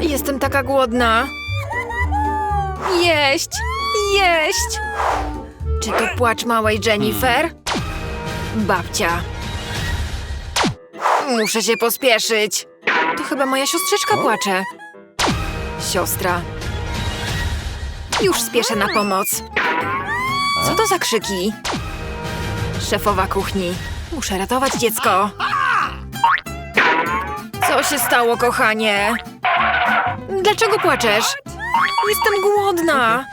Jestem taka głodna. Jeść! Jeść! Czy to płacz małej Jennifer? Babcia. Muszę się pospieszyć. To chyba moja siostrzyczka płacze. Siostra. Już spieszę na pomoc. Co to za krzyki? Szefowa kuchni. Muszę ratować dziecko. Co się stało, kochanie? Dlaczego płaczesz? Jestem głodna.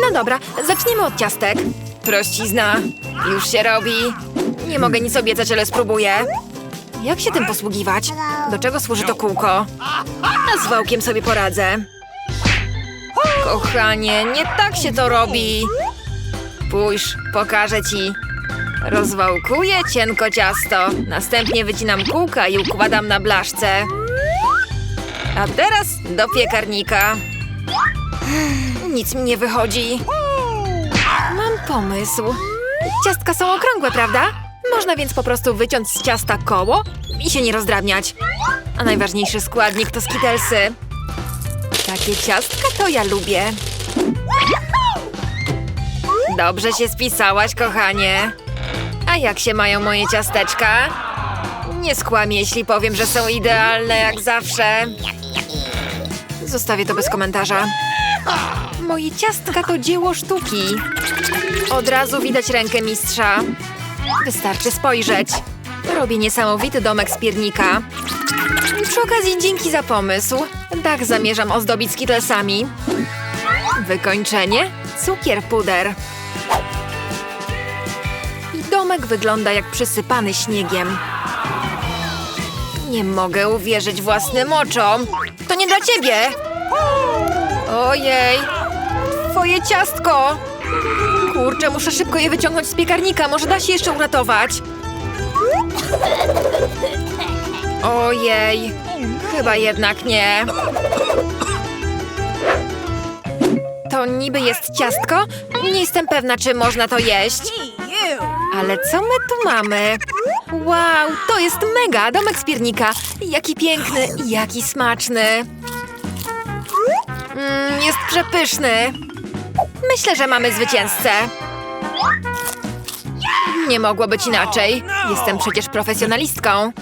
No dobra, zaczniemy od ciastek. Prościzna. Już się robi. Nie mogę nic obiecać, ale spróbuję. Jak się tym posługiwać? Do czego służy to kółko? A z wałkiem sobie poradzę. Kochanie, nie tak się to robi. Spójrz, pokażę ci. Rozwałkuję cienko ciasto. Następnie wycinam kółka i układam na blaszce. A teraz do piekarnika. Nic mi nie wychodzi. Mam pomysł. Ciastka są okrągłe, prawda? Można więc po prostu wyciąć z ciasta koło i się nie rozdrabniać. A najważniejszy składnik to skitelsy. Takie ciastka to ja lubię. Dobrze się spisałaś, kochanie. A jak się mają moje ciasteczka? Nie skłamię, jeśli powiem, że są idealne jak zawsze. Zostawię to bez komentarza. Moje ciastka to dzieło sztuki. Od razu widać rękę mistrza. Wystarczy spojrzeć. Robię niesamowity domek z piernika. Przy okazji dzięki za pomysł. Tak zamierzam ozdobić skittlesami. Wykończenie? Cukier puder. I domek wygląda jak przysypany śniegiem. Nie mogę uwierzyć własnym oczom. To nie dla ciebie! Ojej! Twoje ciastko! Kurczę, muszę szybko je wyciągnąć z piekarnika. Może da się jeszcze uratować. Ojej! Chyba jednak nie. To niby jest ciastko? Nie jestem pewna, czy można to jeść. Ale co my tu mamy? Wow, to jest mega! Domek z piernika. Jaki piękny, jaki smaczny. Mm, jest przepyszny. Myślę, że mamy zwycięzcę. Nie mogło być inaczej. Jestem przecież profesjonalistką.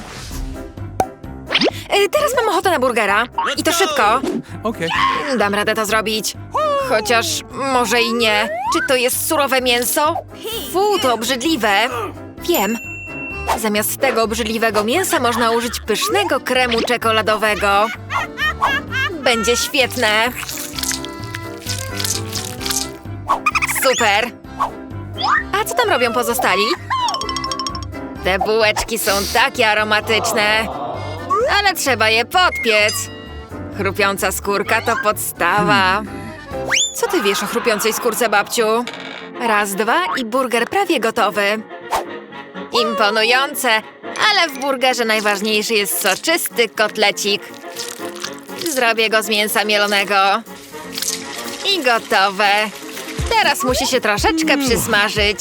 E, Teraz mam ochotę na burgera. I to szybko. Dam radę to zrobić. Chociaż może i nie. Czy to jest surowe mięso? Fu, to obrzydliwe. Wiem. Zamiast tego obrzydliwego mięsa można użyć pysznego kremu czekoladowego. Będzie świetne. Super. A co tam robią pozostali? Te bułeczki są takie aromatyczne. Ale trzeba je podpiec. Chrupiąca skórka to podstawa. Co ty wiesz o chrupiącej skórce, babciu? Raz, dwa i burger prawie gotowy. Imponujące, ale w burgerze najważniejszy jest soczysty kotlecik. Zrobię go z mięsa mielonego. I gotowe. Teraz musi się troszeczkę przysmażyć.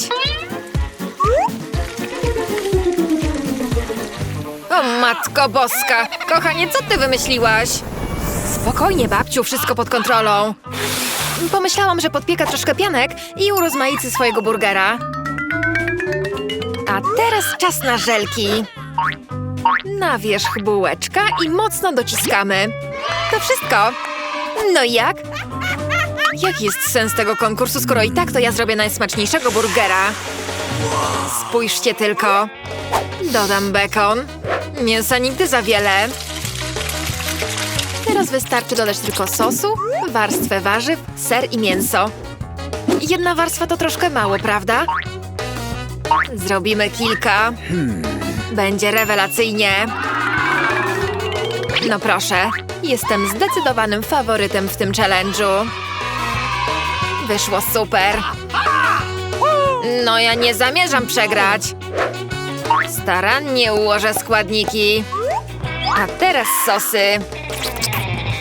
O matko boska! Kochanie, co ty wymyśliłaś? Spokojnie, babciu, wszystko pod kontrolą. Pomyślałam, że podpieka troszkę pianek i urozmaicy swojego burgera. A teraz czas na żelki. Na wierzch bułeczka i mocno dociskamy. To wszystko. No jak? Jaki jest sens tego konkursu, skoro i tak to ja zrobię najsmaczniejszego burgera? Spójrzcie tylko. Dodam bekon. Mięsa nigdy za wiele. Teraz wystarczy dodać tylko sosu, warstwę warzyw, ser i mięso. Jedna warstwa to troszkę mało, prawda? Zrobimy kilka. Będzie rewelacyjnie. No proszę, jestem zdecydowanym faworytem w tym challenge'u. Wyszło super. No ja nie zamierzam przegrać. Starannie ułożę składniki. A teraz sosy.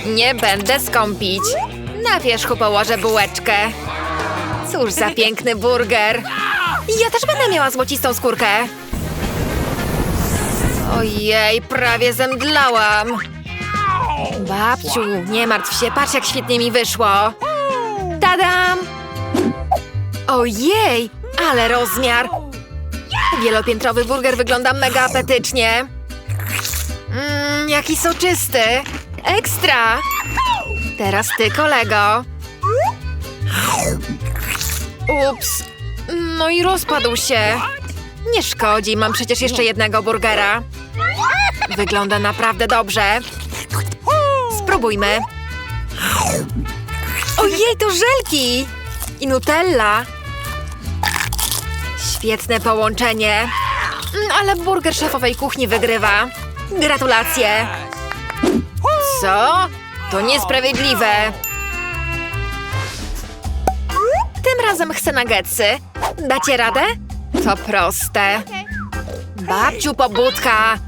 Nie będę skąpić. Na wierzchu położę bułeczkę. Cóż za piękny burger. Ja też będę miała złocistą skórkę. Ojej, prawie zemdlałam. Babciu, nie martw się, patrz jak świetnie mi wyszło. Tadam! Ojej, ale rozmiar. Wielopiętrowy burger wygląda mega apetycznie. Mmm, jaki soczysty. Ekstra! Teraz ty, kolego. Ups. No i rozpadł się. Nie szkodzi, mam przecież jeszcze jednego burgera. Wygląda naprawdę dobrze. Spróbujmy. Ojej, to żelki! I nutella. Świetne połączenie. Ale burger szefowej kuchni wygrywa. Gratulacje. Co? To niesprawiedliwe. Tym razem chcę nuggetsy. Dacie radę? To proste. Babciu, pobudka.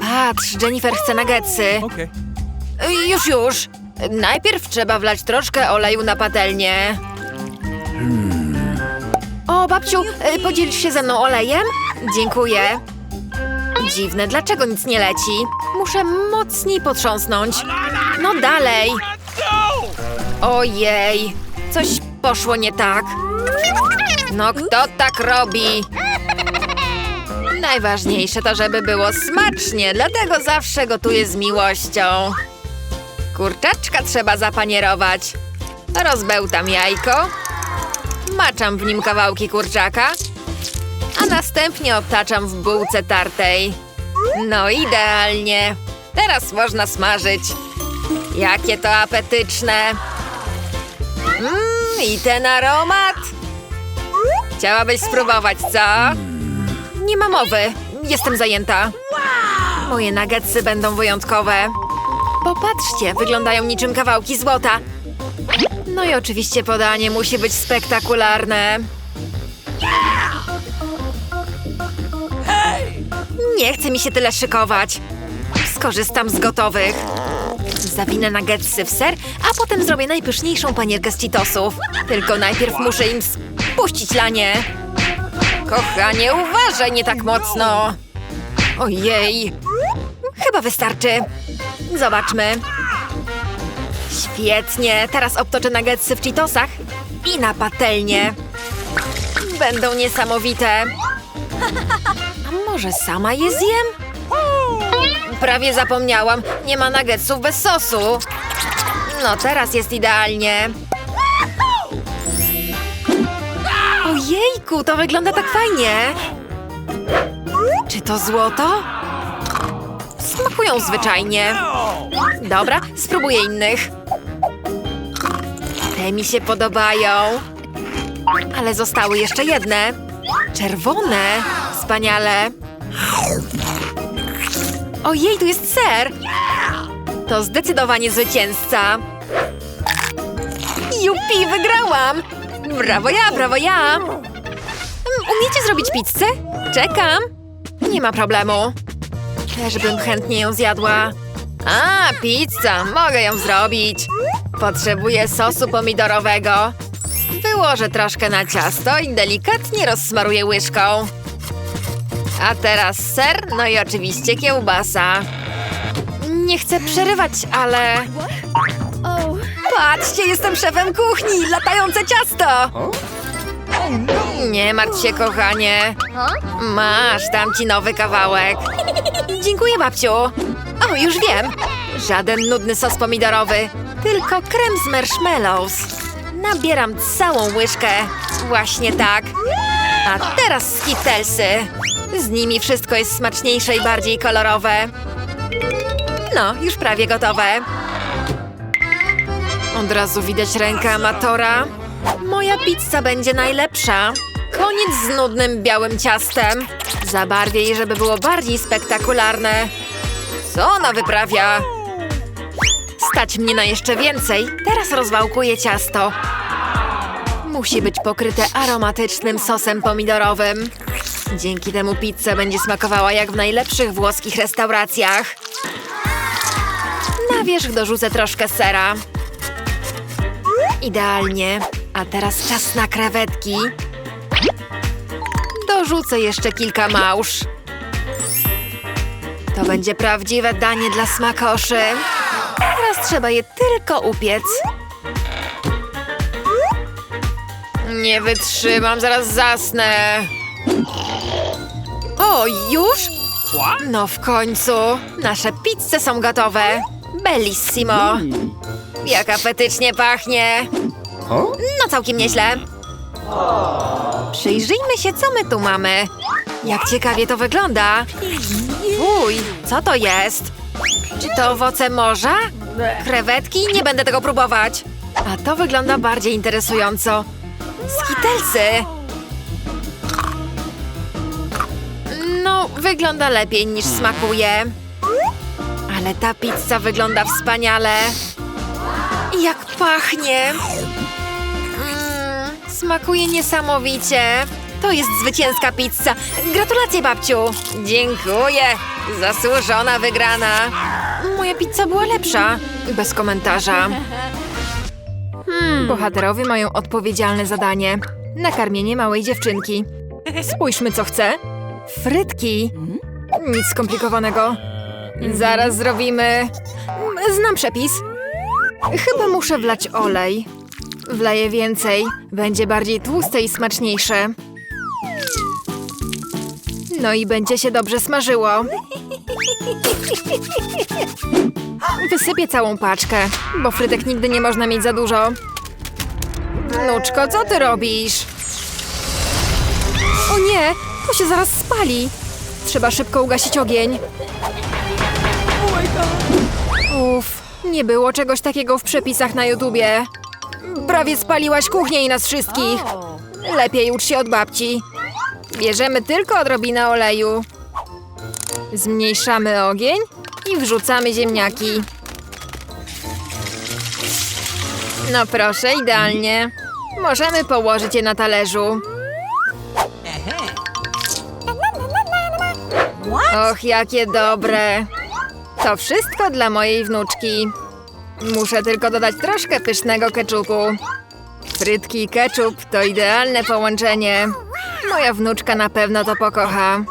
Patrz, Jennifer chce nuggetsy. Już, już. Najpierw trzeba wlać troszkę oleju na patelnię. O, babciu, y, podzielisz się ze mną olejem? Dziękuję. Dziwne, dlaczego nic nie leci? Muszę mocniej potrząsnąć. No dalej. Ojej, coś poszło nie tak. No kto tak robi? Najważniejsze to, żeby było smacznie, dlatego zawsze gotuję z miłością. Kurczaczka trzeba zapanierować. Rozbełtam jajko, maczam w nim kawałki kurczaka, a następnie obtaczam w bułce tartej. No idealnie. Teraz można smażyć. Jakie to apetyczne. Mmm, i ten aromat. Chciałabyś spróbować, co? Nie ma mowy. Jestem zajęta. Moje nuggetsy będą wyjątkowe. Popatrzcie, wyglądają niczym kawałki złota. No i oczywiście podanie musi być spektakularne. Nie chce mi się tyle szykować. Skorzystam z gotowych. Zawinę nuggetsy w ser, a potem zrobię najpyszniejszą panierkę z Cheetosów. Tylko najpierw muszę im spuścić lanie. Kochanie, uważaj nie tak mocno. Ojej. Chyba wystarczy. Zobaczmy. Świetnie. Teraz obtoczę nuggetsy w Cheetosach i na patelnię. Będą niesamowite. Może sama je zjem? Prawie zapomniałam. Nie ma nuggetsów bez sosu. No teraz jest idealnie. Ojejku, to wygląda tak fajnie. Czy to złoto? Smakują zwyczajnie. Dobra, spróbuję innych. Te mi się podobają. Ale zostały jeszcze jedne. Czerwone. Wspaniale. Ojej, tu jest ser. To zdecydowanie zwycięzca. Jupi, wygrałam! Brawo ja, brawo ja! Mm, Umiecie zrobić pizzę? Czekam. Nie ma problemu. Też bym chętnie ją zjadła. A, pizza! Mogę ją zrobić. Potrzebuję sosu pomidorowego. Wyłożę troszkę na ciasto i delikatnie rozsmaruję łyżką. A teraz ser, no i oczywiście kiełbasa. Nie chcę przerywać, ale... Patrzcie, jestem szefem kuchni! Latające ciasto! Nie martw się, kochanie. Masz, dam ci nowy kawałek. Dziękuję, babciu. O, już wiem. Żaden nudny sos pomidorowy, tylko krem z marshmallows. Nabieram całą łyżkę. Właśnie tak. A teraz skittlesy. Z nimi wszystko jest smaczniejsze i bardziej kolorowe. No, już prawie gotowe. Od razu widać rękę amatora. Moja pizza będzie najlepsza. Koniec z nudnym białym ciastem. Zabarwię je, żeby było bardziej spektakularne. Co ona wyprawia? Stać mnie na jeszcze więcej. Teraz rozwałkuję ciasto. Musi być pokryte aromatycznym sosem pomidorowym. Dzięki temu pizza będzie smakowała jak w najlepszych włoskich restauracjach. Na wierzch dorzucę troszkę sera. Idealnie. A teraz czas na krewetki. Dorzucę jeszcze kilka małż. To będzie prawdziwe danie dla smakoszy. Teraz trzeba je tylko upiec. Nie wytrzymam, zaraz zasnę. O, już? No w końcu. Nasze pizze są gotowe. Bellissimo. Jak apetycznie pachnie. No całkiem nieźle. Przyjrzyjmy się, co my tu mamy. Jak ciekawie to wygląda. Uj, co to jest? Czy to owoce morza? Krewetki? Nie będę tego próbować. A to wygląda bardziej interesująco. Skitelsy! Wygląda lepiej niż smakuje. Ale ta pizza wygląda wspaniale. Jak pachnie! Mm, smakuje niesamowicie. To jest zwycięska pizza. Gratulacje, babciu! Dziękuję! Zasłużona wygrana. Moja pizza była lepsza. Bez komentarza. Hmm. Bohaterowie mają odpowiedzialne zadanie. Nakarmienie małej dziewczynki. Spójrzmy, co chce. Frytki. Nic skomplikowanego. Zaraz zrobimy... Znam przepis. Chyba muszę wlać olej. Wleję więcej. Będzie bardziej tłuste i smaczniejsze. No i będzie się dobrze smażyło. Wysypię całą paczkę, bo frytek nigdy nie można mieć za dużo. Wnuczko, co ty robisz? O nie, się zaraz spali. Trzeba szybko ugasić ogień. Uff, nie było czegoś takiego w przepisach na YouTubie. Prawie spaliłaś kuchnię i nas wszystkich. Lepiej ucz się od babci. Bierzemy tylko odrobinę oleju. Zmniejszamy ogień i wrzucamy ziemniaki. No proszę, idealnie. Możemy położyć je na talerzu. Och, jakie dobre. To wszystko dla mojej wnuczki. Muszę tylko dodać troszkę pysznego keczupu. Frytki i keczup to idealne połączenie. Moja wnuczka na pewno to pokocha.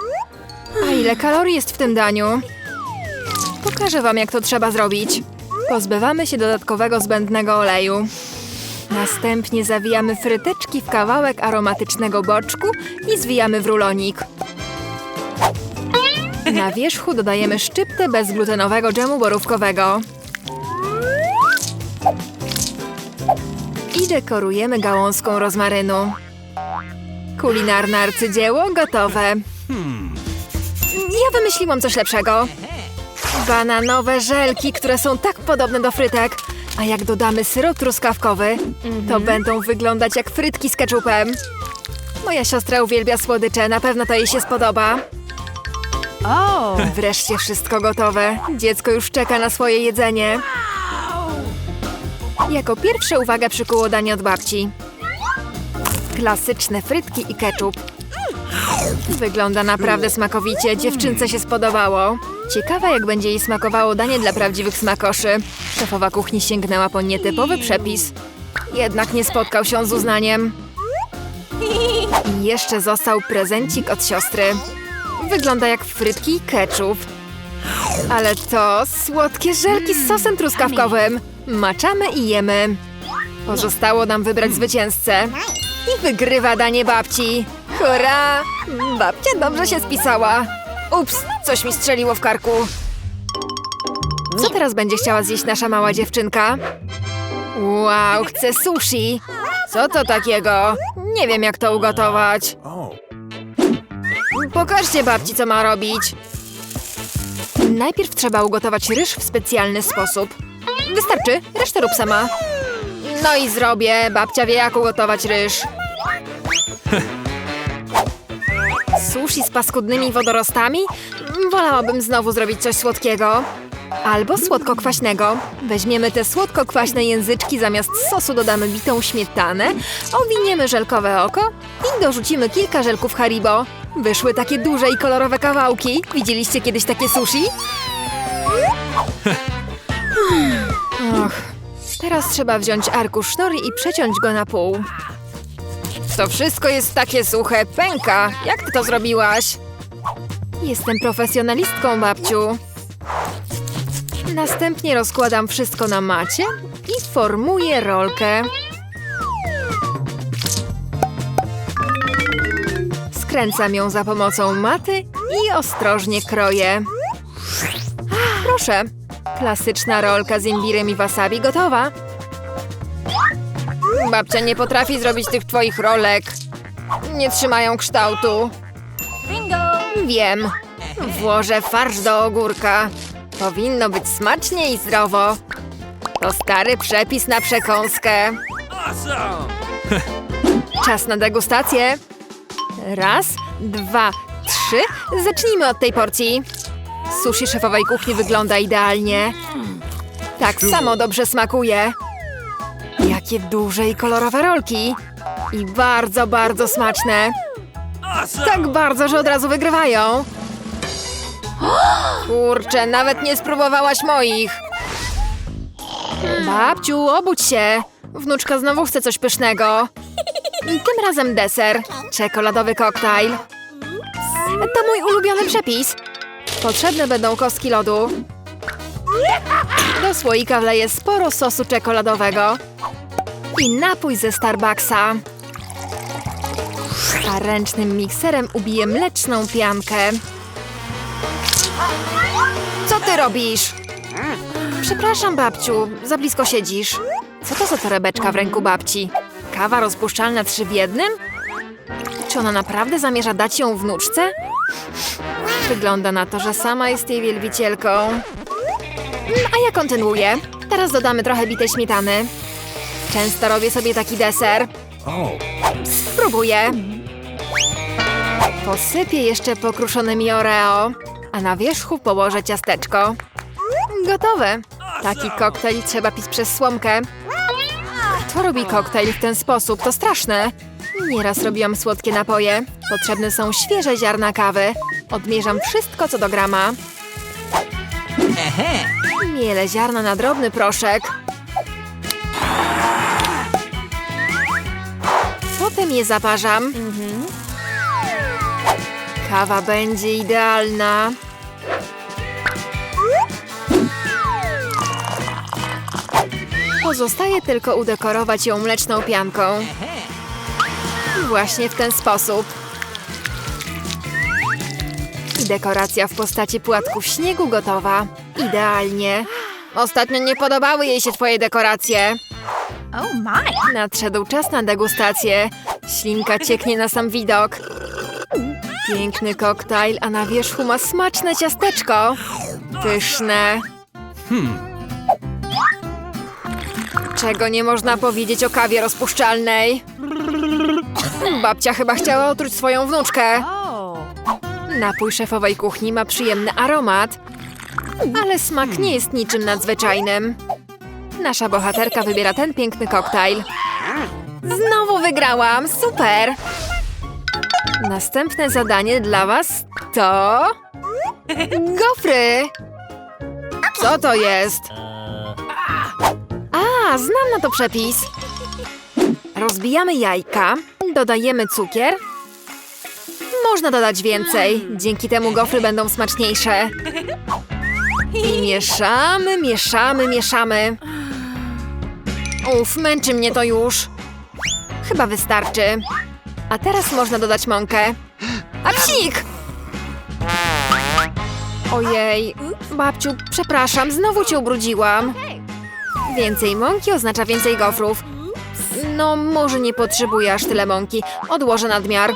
A ile kalorii jest w tym daniu? Pokażę wam, jak to trzeba zrobić. Pozbywamy się dodatkowego zbędnego oleju. Następnie zawijamy fryteczki w kawałek aromatycznego boczku i zwijamy w rulonik. Na wierzchu dodajemy szczyptę bezglutenowego dżemu borówkowego. I dekorujemy gałązką rozmarynu. Kulinarne arcydzieło gotowe. Ja wymyśliłam coś lepszego. Bananowe żelki, które są tak podobne do frytek. A jak dodamy syrop truskawkowy, to będą wyglądać jak frytki z keczupem. Moja siostra uwielbia słodycze, na pewno to jej się spodoba. Oh. Wreszcie wszystko gotowe. Dziecko już czeka na swoje jedzenie. Jako pierwsze uwagę przykuło danie od babci. Klasyczne frytki i ketchup. Wygląda naprawdę smakowicie. Dziewczynce się spodobało. Ciekawe, jak będzie jej smakowało danie dla prawdziwych smakoszy. Szefowa kuchni sięgnęła po nietypowy przepis. Jednak nie spotkał się z uznaniem. I jeszcze został prezencik od siostry. Wygląda jak frytki i ketchup. Ale to słodkie żelki z sosem truskawkowym. Maczamy i jemy. Pozostało nam wybrać zwycięzcę. I wygrywa danie babci. Hurra! Babcia dobrze się spisała. Ups, coś mi strzeliło w karku. Co teraz będzie chciała zjeść nasza mała dziewczynka? Wow, chce sushi. Co to takiego? Nie wiem, jak to ugotować. Pokażcie babci, co ma robić. Najpierw trzeba ugotować ryż w specjalny sposób. Wystarczy, resztę rób sama. No i zrobię. Babcia wie, jak ugotować ryż. Sushi z paskudnymi wodorostami? Wolałabym znowu zrobić coś słodkiego. Albo słodko-kwaśnego. Weźmiemy te słodko-kwaśne języczki, zamiast sosu dodamy bitą śmietanę, owiniemy żelkowe oko i dorzucimy kilka żelków Haribo. Wyszły takie duże i kolorowe kawałki. Widzieliście kiedyś takie sushi? Och, teraz trzeba wziąć arkusz sznory i przeciąć go na pół. To wszystko jest takie suche, pęka. Jak ty to zrobiłaś? Jestem profesjonalistką, babciu. Następnie rozkładam wszystko na macie i formuję rolkę. Skręcam ją za pomocą maty i ostrożnie kroję. Proszę, klasyczna rolka z imbirem i wasabi gotowa. Babcia nie potrafi zrobić tych twoich rolek. Nie trzymają kształtu. Bingo! Wiem. Włożę farsz do ogórka. Powinno być smacznie i zdrowo. To stary przepis na przekąskę. Czas na degustację. Raz, dwa, trzy. Zacznijmy od tej porcji. Sushi szefowej kuchni wygląda idealnie. Tak samo dobrze smakuje. Jakie duże i kolorowe rolki. I bardzo, bardzo smaczne. Tak bardzo, że od razu wygrywają. Kurczę, nawet nie spróbowałaś moich. Babciu, obudź się. Wnuczka znowu chce coś pysznego. I tym razem deser. Czekoladowy koktajl. To mój ulubiony przepis. Potrzebne będą kostki lodu. Do słoika wleję sporo sosu czekoladowego. I napój ze Starbucksa. A ręcznym mikserem ubiję mleczną piankę. Co ty robisz? Przepraszam, babciu, za blisko siedzisz. Co to za torebeczka w ręku babci? Kawa rozpuszczalna trzy w jednym? Czy ona naprawdę zamierza dać ją wnuczce? Wygląda na to, że sama jest jej wielbicielką. A ja kontynuuję. Teraz dodamy trochę bitej śmietany. Często robię sobie taki deser. Spróbuję. Posypię jeszcze pokruszonymi Oreo, a na wierzchu położę ciasteczko. Gotowe. Taki koktajl trzeba pić przez słomkę. Kto robi koktajl w ten sposób? To straszne. Nieraz robiłam słodkie napoje. Potrzebne są świeże ziarna kawy. Odmierzam wszystko co do grama. Mielę ziarna na drobny proszek. Potem je zaparzam. Kawa będzie idealna. Pozostaje tylko udekorować ją mleczną pianką. Właśnie w ten sposób. I dekoracja w postaci płatków śniegu gotowa. Idealnie. Ostatnio nie podobały jej się twoje dekoracje. Oh my! Nadszedł czas na degustację. Ślinka cieknie na sam widok. Piękny koktajl, a na wierzchu ma smaczne ciasteczko. Pyszne. Czego nie można powiedzieć o kawie rozpuszczalnej? Babcia chyba chciała otruć swoją wnuczkę. Napój szefowej kuchni ma przyjemny aromat, ale smak nie jest niczym nadzwyczajnym. Nasza bohaterka wybiera ten piękny koktajl. Znowu wygrałam! Super! Następne zadanie dla was to... Gofry! Co to jest? A, znam na to przepis. Rozbijamy jajka, dodajemy cukier. Można dodać więcej, dzięki temu gofry będą smaczniejsze. I mieszamy, mieszamy, mieszamy. Uf, męczy mnie to już. Chyba wystarczy. A teraz można dodać mąkę. A psik! Ojej, babciu, przepraszam, znowu cię ubrudziłam. Więcej mąki oznacza więcej gofrów. No, może nie potrzebuję aż tyle mąki. Odłożę nadmiar.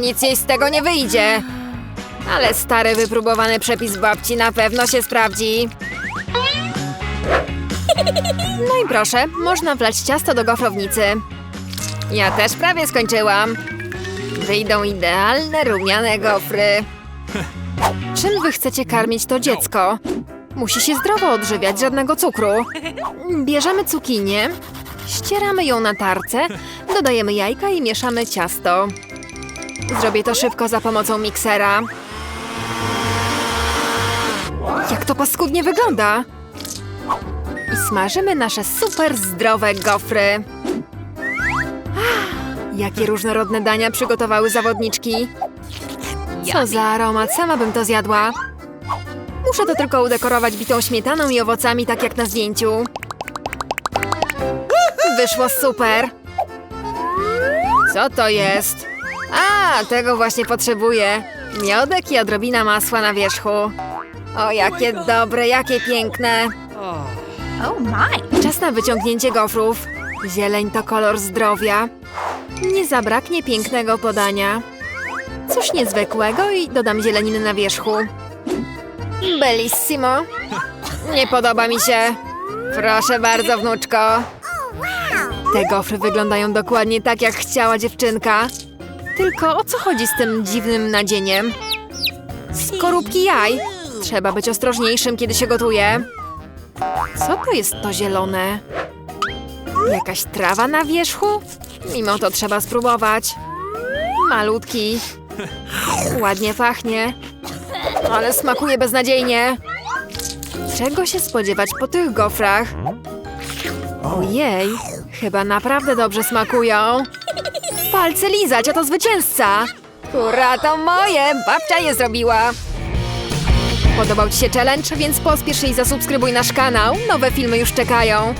Nic jej z tego nie wyjdzie. Ale stary, wypróbowany przepis babci na pewno się sprawdzi. No i proszę, można wlać ciasto do gofrownicy. Ja też prawie skończyłam. Wyjdą idealne rumiane gofry. Czym wy chcecie karmić to dziecko? Musi się zdrowo odżywiać, żadnego cukru. Bierzemy cukinię, ścieramy ją na tarce, dodajemy jajka i mieszamy ciasto. Zrobię to szybko za pomocą miksera. Jak to paskudnie wygląda! I smażymy nasze super zdrowe gofry. Jakie różnorodne dania przygotowały zawodniczki. Co za aromat, sama bym to zjadła. Muszę to tylko udekorować bitą śmietaną i owocami, tak jak na zdjęciu. Wyszło super. Co to jest? A, tego właśnie potrzebuję. Miodek i odrobina masła na wierzchu. O, jakie dobre, jakie piękne. Oh my. Czas na wyciągnięcie gofrów. Zieleń to kolor zdrowia. Nie zabraknie pięknego podania. Cóż niezwykłego i dodam zieleniny na wierzchu. Bellissimo. Nie podoba mi się. Proszę bardzo, wnuczko. Te gofry wyglądają dokładnie tak, jak chciała dziewczynka. Tylko o co chodzi z tym dziwnym nadzieniem? Skorupki jaj. Trzeba być ostrożniejszym, kiedy się gotuje. Co to jest to zielone? Jakaś trawa na wierzchu? Mimo to trzeba spróbować. Malutki. Ładnie pachnie. Ale smakuje beznadziejnie. Czego się spodziewać po tych gofrach? Ojej, chyba naprawdę dobrze smakują. Palce lizać, a to zwycięzca. Hurra, to moje! Babcia je zrobiła. Podobał Ci się challenge? Więc pospiesz i zasubskrybuj nasz kanał. Nowe filmy już czekają.